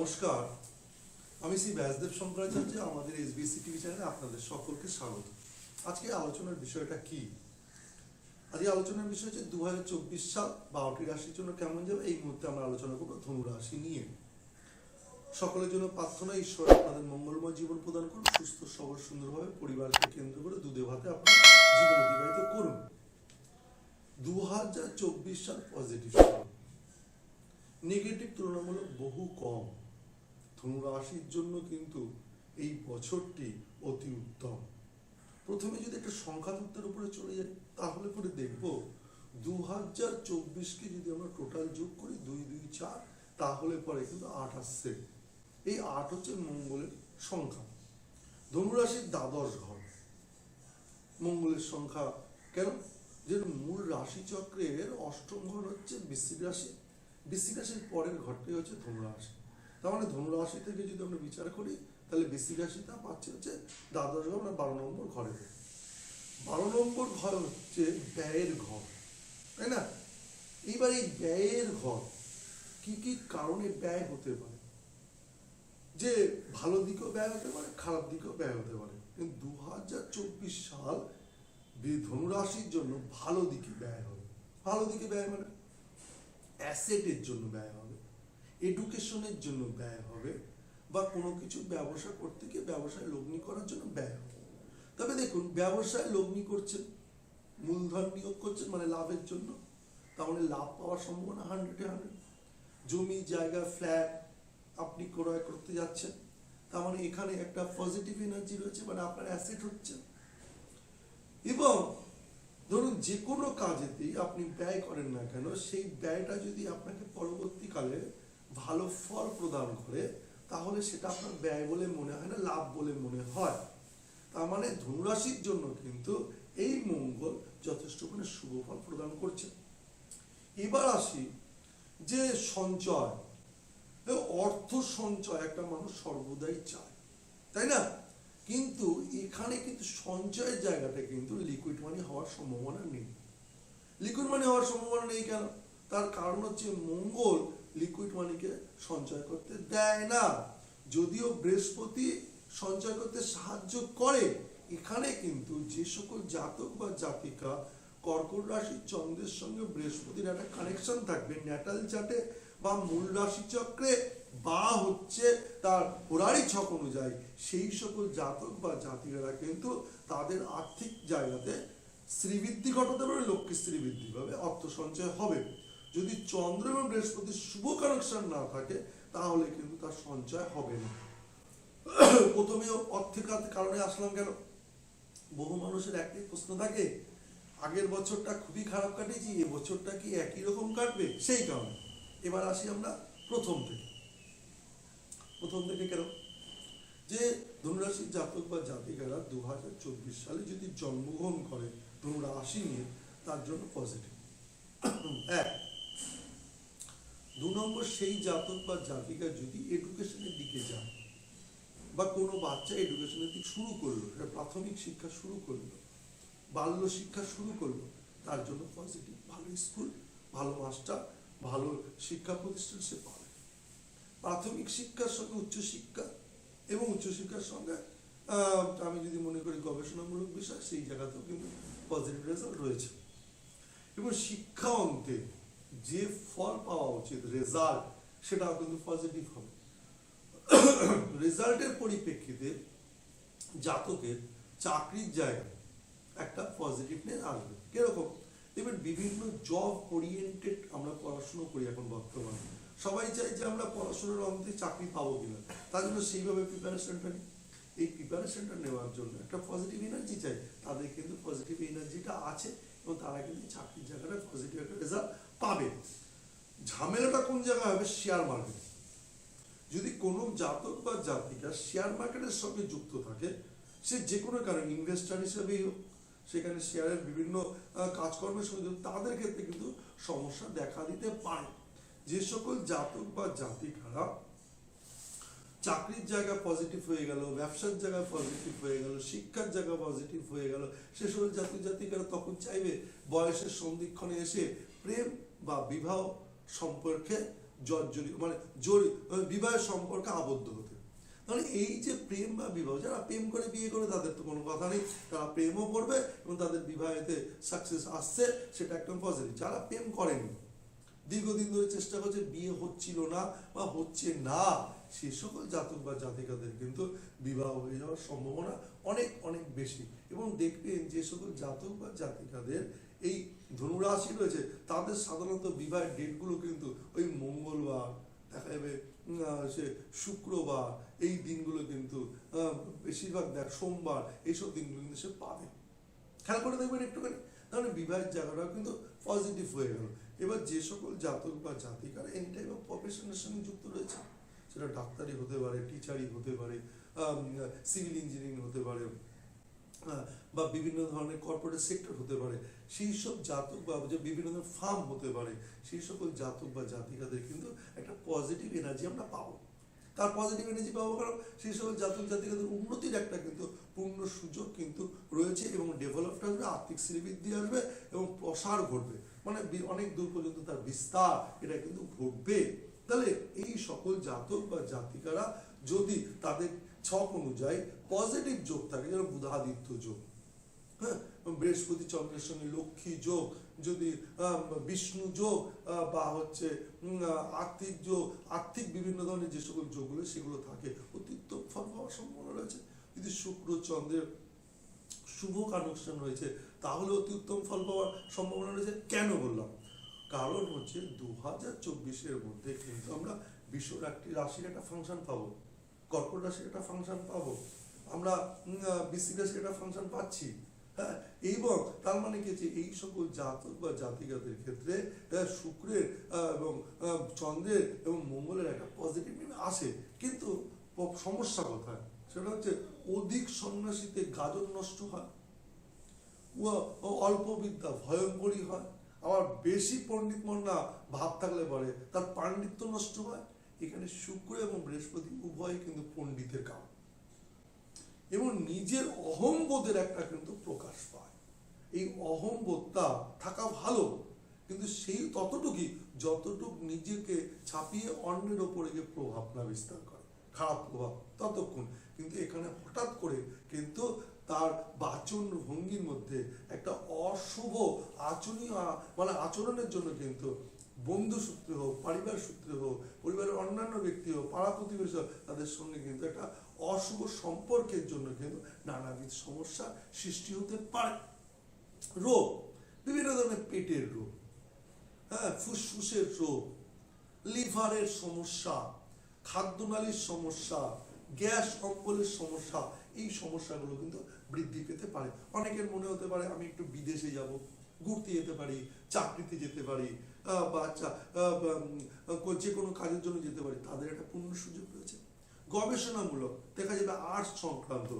নমস্কার। আমি শ্রী ব্যাসদেব শঙ্করাচার্য, আমাদের এসবিএসসি টিভি চ্যানেলে আপনাদের সকলকে স্বাগত। আজকে আলোচনার বিষয়টা কি? আজকে আলোচনার বিষয় হচ্ছে দুহাজার চব্বিশ সাল বারোটি রাশির জন্য কেমন যাবে? এই মুহূর্তে আমরা আলোচনা করব ধনুরাশি নিয়ে। সকলের জন্য প্রার্থনা, ঈশ্বর আপনাদের মঙ্গলময় জীবন প্রদান করুন, সুস্থ, সবল, সুন্দরভাবে পরিবারকে কেন্দ্র করে দুধে ভাতে আপনার জীবন অতিবাহিত করুন। দু হাজার চব্বিশ সাল পজিটিভ। নেগেটিভ তুলনামূলক বহু কম। ধনু রাশির জন্য কিন্তু এই বছরটি অতি উত্তম। প্রথমে যদি একটা সংখ্যা তত্ত্বের উপরে চলে যাই, তাহলে পরে দেখব দু হাজার চব্বিশকে যদি আমরা টোটাল যোগ করি, দুই দুই, চার, তাহলে পরে কিন্তু আট আসছে। এই আট হচ্ছে মঙ্গলের সংখ্যা। ধনুরাশির দ্বাদশ ঘর। মঙ্গলের সংখ্যা কেন? যে মূল রাশিচক্রের অষ্টম ঘর হচ্ছে বৃশ্চিক রাশি। বৃশ্চিক রাশির পরের ঘরটি হচ্ছে ধনুরাশি। তার মানে থেকে যদি আমরা বিচার করি, তাহলে বৃশ্চিক রাশিটা পাচ্ছে হচ্ছে দ্বাদশ ঘর মানে বারো নম্বর ঘরে। বারো নম্বর ঘর হচ্ছে ব্যয়ের ঘর, তাই না? এইবার এই ব্যয়ের ঘর কি কি কারণে ব্যয় হতে পারে? যে ভালো দিকেও ব্যয় হতে পারে, খারাপ দিকেও ব্যয় হতে পারে। কিন্তু দু হাজার চব্বিশ সাল ধনুরাশির জন্য ভালো দিকে ব্যয় হবে। ভালো দিকে ব্যয় মানে অ্যাসেটের জন্য ব্যয় হবে। এডুকেশনের জন্য ব্যয় হবে বা কোনো কিছু ব্যবসা করতে গিয়ে ব্যবসায় লগ্নি করার জন্য ব্যয় হবে। তবে দেখুন, ব্যবসায় লগ্নি করছেন, মূলধন নিয়োগ করছেন মানে লাভের জন্য, তাহলে লাভ পাওয়ার সম্ভাবনা হান্ড্রেডে হান্ড্রেড জমি, জায়গা ফ্ল্যাট আপনি ক্রয় করতে যাচ্ছেন, তার মানে এখানে একটা পজিটিভ এনার্জি রয়েছে মানে আপনার অ্যাসেট হচ্ছে। এবং ধরুন যে কোনো কাজেতেই আপনি ব্যয় করেন না কেন, সেই ব্যয়টা যদি আপনাকে পরবর্তীকালে ভালো ফল প্রদান করে, তাহলে সেটা আপনার ব্যয় বলে মনে হয় না, লাভ বলে মনে হয়। তার মানে ধনুরাশির জন্য কিন্তু এই মঙ্গল যথেষ্ট মানে শুভ ফল প্রদান করছে। এবার আসি যে সঞ্চয়। অর্থ সঞ্চয় একটা মানুষ সর্বদাই চায়, তাই না? কিন্তু এখানে কিন্তু সঞ্চয়ের জায়গাটা কিন্তু লিকুইড মানি হওয়ার সম্ভাবনা নেই। লিকুইড মানি হওয়ার সম্ভাবনা নেই কেন? তার কারণ হচ্ছে মঙ্গল লিকুইড মানিকে সঞ্চয় করতে দেয় না। যদিও বৃহস্পতি সঞ্চয় করতে সাহায্য করে, এখানে কিন্তু যে সকল জাতক বা জাতিকা কর্কট রাশির চন্দ্রের সঙ্গে বৃহস্পতির একটা কানেকশন থাকবে ন্যাটাল চার্টে বা মূল রাশি চক্রে, বা হচ্ছে তার হোরারি ছক অনুযায়ী সেই সকল জাতক বা জাতিকারা কিন্তু তাদের আর্থিক জায়গাতে শ্রীবৃদ্ধি ঘটাতে পারে লক্ষ্মী শ্রীবৃদ্ধি পাবে অর্থ সঞ্চয় হবে। যদি চন্দ্র এবং বৃহস্পতির শুভ কানেকশন না থাকে, তাহলে কিন্তু তার সঞ্চয় হবে না। প্রথমে অর্থের কারণে আসলাম কেন? বহু মানুষের একটাই প্রশ্ন থাকে, আগের বছরটা খুবই খারাপ কাটিয়েছি এ বছরটা কি একই রকম কাটবে? সেই কারণে। এবার আসি আমরা প্রথম থেকে। প্রথম থেকে কেন? যে ধনুরাশির জাতক বা জাতিকারা দু হাজার চব্বিশ সালে যদি জন্মগ্রহণ করে, ধনুরাশি নিয়ে, তার জন্য পজিটিভ এক দু নম্বর সেই জাতক বা জাতিকা যদি এডুকেশনের দিকে যায়, বা কোনো বাচ্চা এডুকেশনের দিক শুরু করল প্রাথমিক শিক্ষা শুরু করল, বাল্য শিক্ষা শুরু করল, তার জন্য পজিটিভ ভালো স্কুল ভালো মাস্টার ভালো শিক্ষা প্রতিষ্ঠান সে পাবে। প্রাথমিক শিক্ষার সঙ্গে উচ্চশিক্ষা এবং উচ্চশিক্ষার সঙ্গে আমি যদি মনে করি গবেষণামূলক বিষয়, সেই জায়গাতেও কিন্তু পজিটিভ রেজাল্ট রয়েছে। এবং শিক্ষা অন্তে যে ফল পাওয়া উচিত রেজাল্ট সেটাও কিন্তু পজিটিভ হবে। রেজাল্টের পরিপ্রেক্ষিতে জাতকের চাকরির জায়গায় একটা পজিটিভনেস আসবে। কীরকম? এবার বিভিন্ন জব ওরিয়েন্টেড আমরা পড়াশুনো করি এখন বর্তমানে। সবাই চাই যে আমরা পড়াশোনার অন্তে চাকরি পাবো কিনা। তার জন্য সেইভাবে প্রিপারেশনটা নিই। এই প্রিপারেশনটা নেওয়ার জন্য একটা পজিটিভ এনার্জি চাই। তাদের কিন্তু পজিটিভ এনার্জিটা আছে। এবং তারা কিন্তু চাকরির জায়গাটা পজিটিভ একটা রেজাল্ট পাবে। ঝামেলাটা কোন জায়গায় হবে? শেয়ার মার্কেট যদি কোনো জাতক বা জাতিকা শেয়ার মার্কেটের সঙ্গে যুক্ত থাকে, সে যে কোনো কারণে ইনভেস্টার হিসেবেই হোক, সেখানে শেয়ারের বিভিন্ন কাজকর্মের সঙ্গে তাদের ক্ষেত্রে কিন্তু সমস্যা দেখা দিতে পারে। যে সকল জাতক বা জাতিকারা চাকরির জায়গা পজিটিভ হয়ে গেল, ব্যবসার জায়গা পজিটিভ হয়ে গেল, শিক্ষার জায়গা পজিটিভ হয়ে গেল, সে সকল জাতক জাতিকারা তখন চাইবে বয়সের সন্ধিক্ষণে এসে প্রেম বা বিবাহ সম্পর্কে জর্জরি মানে জড়ি মানে বিবাহের সম্পর্কে আবদ্ধ হতে। মানে এই যে প্রেম বা বিবাহ, যারা প্রেম করে বিয়ে করে, তাদের তো কোনো কথা নেই। তারা প্রেমও করবে এবং তাদের বিবাহেতে সাকসেস আসছে, সেটা একদম পজিটিভ যারা প্রেম করেনি, দীর্ঘদিন ধরে চেষ্টা করছে, বিয়ে হচ্ছিল না বা হচ্ছে না সে সকল জাতক বা জাতিকাদের কিন্তু বিবাহ হয়ে যাওয়ার সম্ভাবনা অনেক অনেক বেশি। এবং দেখবেন যে সকল জাতক বা জাতিকাদের এই ধনুরাশি রয়েছে, তাদের সাধারণত বিবাহের ডেটগুলো কিন্তু ওই মঙ্গলবার, দেখা যাবে সে শুক্রবার, এই দিনগুলো কিন্তু বেশিরভাগ দেখ, সোমবার, এইসব দিনগুলো কিন্তু সে পাবে। খেয়াল করে দেখবেন একটুখানি। তাহলে বিবাহের জায়গাটাও কিন্তু পজিটিভ হয়ে গেল। এবার যে সকল জাতক বা জাতিকারা এনি টাইপ অফ প্রফেশনের সঙ্গে যুক্ত রয়েছে সেটা ডাক্তারি হতে পারে, টিচারই হতে পারে সিভিল ইঞ্জিনিয়ারিং হতে পারে বা বিভিন্ন ধরনের কর্পোরেট সেক্টর হতে পারে। সেই সব জাতক বা যে বিভিন্ন ধরনের ফার্ম হতে পারে, সেই সকল জাতক বা জাতিকাদের কিন্তু একটা পজিটিভ এনার্জি আমরা পাবো। তার পজিটিভ এনার্জি পাবো কারণ সেই সকল জাতক জাতিকাদের উন্নতির একটা কিন্তু পূর্ণ সুযোগ কিন্তু রয়েছে এবং ডেভেলপটা আসবে আর্থিক শ্রীবৃদ্ধি আসবে এবং প্রসার ঘটবে। মানে অনেক দূর পর্যন্ত তার বিস্তার, এটা কিন্তু ঘটবে। তাহলে এই সকল জাতক বা জাতিকারা যদি তাদের ছক অনুযায়ী পজিটিভ যোগ থাকে যেমন বুধাদিত্য যোগ হ্যাঁ? বৃহস্পতি চন্দ্রের সঙ্গে লক্ষ্মী যোগ, যদি বিষ্ণু যোগ বা হচ্ছে আর্থিক যোগ আর্থিক বিভিন্ন ধরনের যে সকল যোগগুলো, সেগুলো থাকে, অতিরিক্ত ফল পাওয়ার সম্ভাবনা রয়েছে। যদি শুক্র, চন্দ্রের শুভ কানেকশন রয়েছে, তাহলে অতি উত্তম ফল পাওয়ার সম্ভাবনা রয়েছে। কেন বললাম? কারণ হচ্ছে দু হাজার চব্বিশের মধ্যে কিন্তু আমরা বিশ্ব একটি রাশির একটা ফাংশন পাবো, কর্কট রাশির একটা ফাংশন পাবো, আমরা বৃশ্চিক রাশির একটা ফাংশন পাচ্ছি হ্যাঁ? এবং তার মানে কি যে এই সকল জাতক বা জাতিকাদের ক্ষেত্রে শুক্রের এবং চন্দ্রের এবং মঙ্গলের একটা পজিটিভ আসে। কিন্তু সমস্যা কোথায়? সেটা হচ্ছে অধিক সন্ন্যাসীতে গাজন নষ্ট হয় অল্প বিদ্যা ভয়ঙ্করী হয় আবার বেশি পণ্ডিত মন্না ভাব থাকলে পরে তার পাণ্ডিত্য নষ্ট হয়। এখানে শুক্র এবং বৃহস্পতি উভয় কিন্তু পণ্ডিতের কাম এবং নিজের অহংবোধের একটা কিন্তু প্রকাশ পায়। এই অহংবোধটা থাকা ভালো, কিন্তু সেই ততটুকুই যতটুক নিজেকে ছাপিয়ে অন্যের ওপরে গিয়ে প্রভাব না বিস্তার করে। খারাপ প্রভাব ততক্ষণ কিন্তু এখানে হঠাৎ করে কিন্তু তার বাচন ভঙ্গির মধ্যে একটা অশুভ আচরণীয় মানে আচরণের জন্য কিন্তু বন্ধু সূত্রে হোক, পরিবার সূত্রে হোক, পরিবারের অন্যান্য ব্যক্তি হোক, পাড়া প্রতিবেশী তাদের সঙ্গে কিন্তু একটা অশুভ সম্পর্কের জন্য কিন্তু নানাবিধ সমস্যা সৃষ্টি হতে পারে। রোগ, বিভিন্ন ধরনের পেটের রোগ হ্যাঁ ফুসফুসের রোগ, লিভারের সমস্যা খাদ্যনালীর সমস্যা, গ্যাস অম্বলের সমস্যা, এই সমস্যাগুলো কিন্তু বৃদ্ধি পেতে পারে। অনেকের মনে হতে পারে আমি একটু বিদেশে যাব, ঘুরতে যেতে পারি, চাকরিতে যেতে পারি বা যে কোনো কাজের জন্য যেতে পারি, তাদের একটা পূর্ণ সুযোগ রয়েছে। গবেষণামূলক, দেখা যাবে আর্টস সংক্রান্ত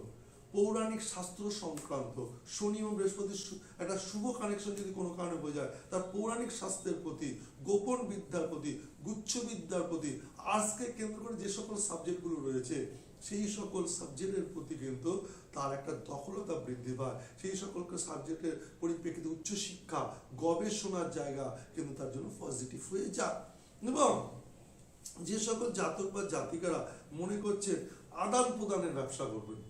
পৌরাণিক শাস্ত্র সংক্রান্ত, শনি এবং বৃহস্পতির একটা শুভ কানেকশন যদি কোনো কারণে বোঝায় তার পৌরাণিক শাস্ত্রের প্রতি, গোপন বিদ্যার প্রতি, গুচ্ছ বিদ্যার প্রতি আর্টসকে কেন্দ্র করে যে সকল সাবজেক্টগুলো রয়েছে, সেই সকল সাবজেক্টের প্রতি কিন্তু তার একটা দখলতা বৃদ্ধি পায়। সেই সকল সাবজেক্টের পরিপ্রেক্ষিতে উচ্চশিক্ষা গবেষণার জায়গা কিন্তু তার জন্য পজিটিভ হয়ে যায়। এবং যে সকল জাতক বা জাতিকারা মনে করছে আদান প্রদানের ব্যবসা করবেন।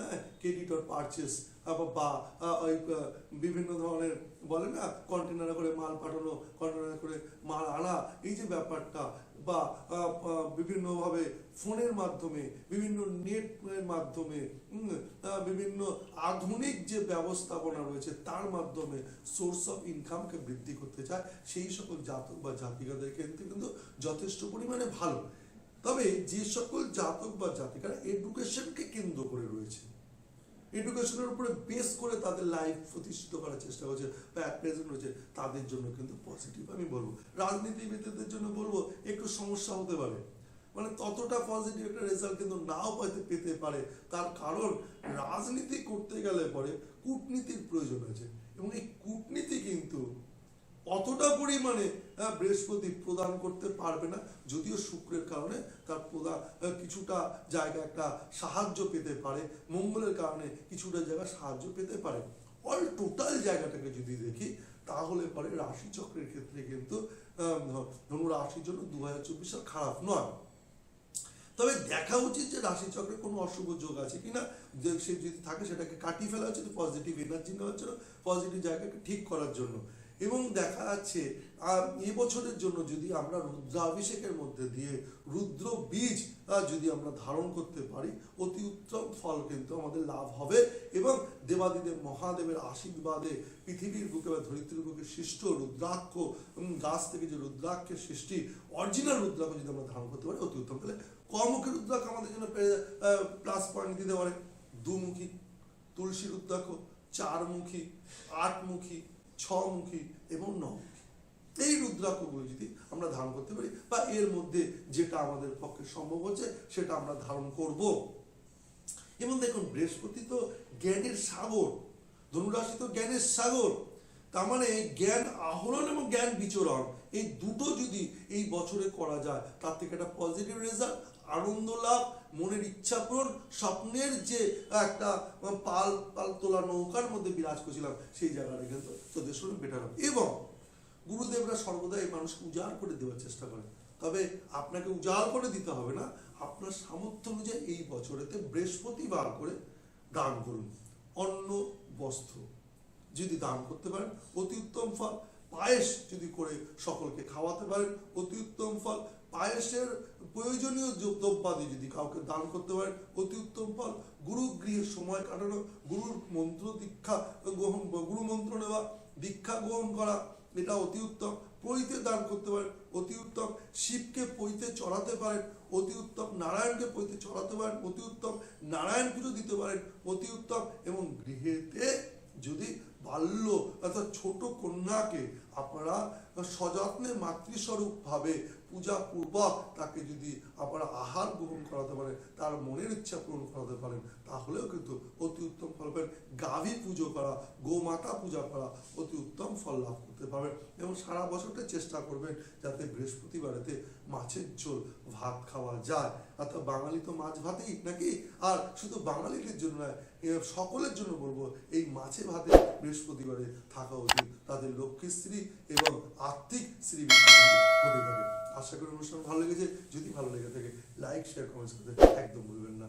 হ্যাঁ ক্রেডিটর পারচেস বা ওই বিভিন্ন ধরনের বলে না কন্টেনারে করে মাল পাঠানো কন্টেনারে করে মাল আনা, এই যে ব্যাপারটা, বা বিভিন্নভাবে ফোনের মাধ্যমে, বিভিন্ন নেটের মাধ্যমে বিভিন্ন আধুনিক যে ব্যবস্থাপনা রয়েছে, তার মাধ্যমে সোর্স অফ ইনকামকে বৃদ্ধি করতে চায়, সেই সকল জাতক বা জাতিকাদের ক্ষেত্রে কিন্তু যথেষ্ট পরিমাণে ভালো। তবে যে সকল জাতক বা জাতিকারা এডুকেশনকে কেন্দ্র করে রয়েছে এডুকেশনের উপরে বেস করে তাদের লাইফ প্রতিষ্ঠিত করার চেষ্টা করছে বা অ্যাট প্রেজেন্ট রয়েছে, তাদের জন্য কিন্তু পজিটিভ আমি বলব। রাজনীতিবিদদের জন্য বলব, একটু সমস্যা হতে পারে। মানে ততটা পজিটিভ একটা রেজাল্ট কিন্তু নাও পেতে পেতে পারে। তার কারণ, রাজনীতি করতে গেলে পরে কূটনীতির প্রয়োজন আছে। এবং এই কূটনীতি কিন্তু অতটা পরিমাণে বৃহস্পতি প্রদান করতে পারবে না, যদিও শুক্রের কারণে তার প্রদান কিছুটা জায়গা একটা সাহায্য পেতে পারে, মঙ্গলের কারণে কিছুটা জায়গা সাহায্য পেতে পারে। অল টোটাল জায়গাটাকে যদি দেখি, তাহলে পরে রাশি চক্রের ক্ষেত্রে কিন্তু ধনু রাশির জন্য দু হাজার চব্বিশ সাল খারাপ নয়। তবে দেখা উচিত যে রাশি চক্রে কোনো অশুভ যোগ আছে কিনা সে যদি থাকে সেটাকে কাটিয়ে ফেলা হচ্ছে পজিটিভ এনার্জি নেওয়ার জন্য পজিটিভ জায়গাকে ঠিক করার জন্য। এবং দেখা যাচ্ছে এবছরের জন্য যদি আমরা রুদ্রাভিষেকের মধ্যে দিয়ে রুদ্র বীজ যদি আমরা ধারণ করতে পারি, অতি উত্তম ফল কিন্তু আমাদের লাভ হবে এবং দেবাদিদেব মহাদেবের আশীর্বাদে পৃথিবীর বুকে বা ধরিত্রীর বুকে সৃষ্ট রুদ্রাক্ষ গাছ থেকে যে রুদ্রাক্ষের সৃষ্টি অরিজিনাল রুদ্রাক্ষ যদি আমরা ধারণ করতে পারি, অতি উত্তম। তাহলে কমুখী রুদ্রাক্ষ আমাদের জন্য প্লাস পয়েন্ট দিতে পারে। দুমুখী, তুলসী রুদ্রাক্ষ, চারমুখী, আটমুখী ছমুখী এবং নমুখী। এই রুদ্রাক্ষগুলো যদি আমরা ধারণ করতে পারি বা এর মধ্যে যেটা আমাদের পক্ষে সম্ভব হচ্ছে, সেটা আমরা ধারণ করব। এবং দেখুন, বৃহস্পতি তো জ্ঞানের সাগর, ধনুরাশি তো জ্ঞানের সাগর। তার মানে জ্ঞান আহরণ এবং জ্ঞান বিচরণ, এই দুটো যদি এই বছরে করা যায়, তার থেকে একটা পজিটিভ রেজাল্ট আনন্দ লাভ মনের ইচ্ছা পূরণ, স্বপ্নের যে একটা পাল পাল তোলা নৌকার মধ্যে বিরাজ করছিলাম, সেই জায়গাটা কিন্তু শুনে বেটার হবে। এবং গুরুদেবরা সর্বদা এই মানুষকে উজাড় করে দেওয়ার চেষ্টা করে তবে আপনাকে উজাড় করে দিতে হবে না, আপনার সামর্থ্য অনুযায়ী এই বছরেতে বৃহস্পতিবার করে দান করুন। অন্ন, বস্ত্র যদি দান করতে পারেন, অতি উত্তম ফল। পায়েস যদি করে সকলকে খাওয়াতে পারেন, অতি উত্তম ফল। পায়েসের প্রয়োজনীয় দ্রব্যাদি যদি কাউকে দান করতে পারেন, অতি উত্তম ফল। গুরু গৃহে সময় কাটানো, গুরুর মন্ত্র দীক্ষা গ্রহণ, গুরু মন্ত্র নেওয়া, দীক্ষা গ্রহণ করা, এটা অতি উত্তম। পৈতে দান করতে পারেন, অতি উত্তম। শিবকে পৈতে চড়াতে পারেন, অতি উত্তম। নারায়ণকে পৈতে চড়াতে পারেন, অতি উত্তম। নারায়ণ পুজো দিতে পারেন, অতি উত্তম। এবং গৃহেতে যদি বাল্য অর্থাৎ ছোট কন্যাকে আপনারা সযত্নে মাতৃস্বরূপ ভাবে পূজা পূর্বক তাকে যদি আপনারা আহার গ্রহণ করাতে পারেন, তার মনের ইচ্ছা পূরণ করাতে পারেন, তাহলেও কিন্তু অতি উত্তম ফল পাবেন। গাভী পুজো করা, গোমাতা পূজা করা অতি উত্তম ফল লাভ করতে পারবেন এবং সারা বছরটা চেষ্টা করবেন যাতে বৃহস্পতিবারেতে মাছের ঝোল, ভাত খাওয়া যায়। অর্থাৎ বাঙালি তো মাছ ভাতেই নাকি? আর শুধু বাঙালিদের জন্য নয় সকলের জন্য বলব, এই মাছে ভাতে বৃহস্পতিবারে থাকা উচিত। তাদের লক্ষ্মীশ্রী এবং আর্থিক শ্রী ঘটে থাকে আশা করি অনুষ্ঠান ভালো লেগেছে। যদি ভালো লেগে থাকে লাইক শেয়ার কমেন্টস করতে একদম ভুলবেন না।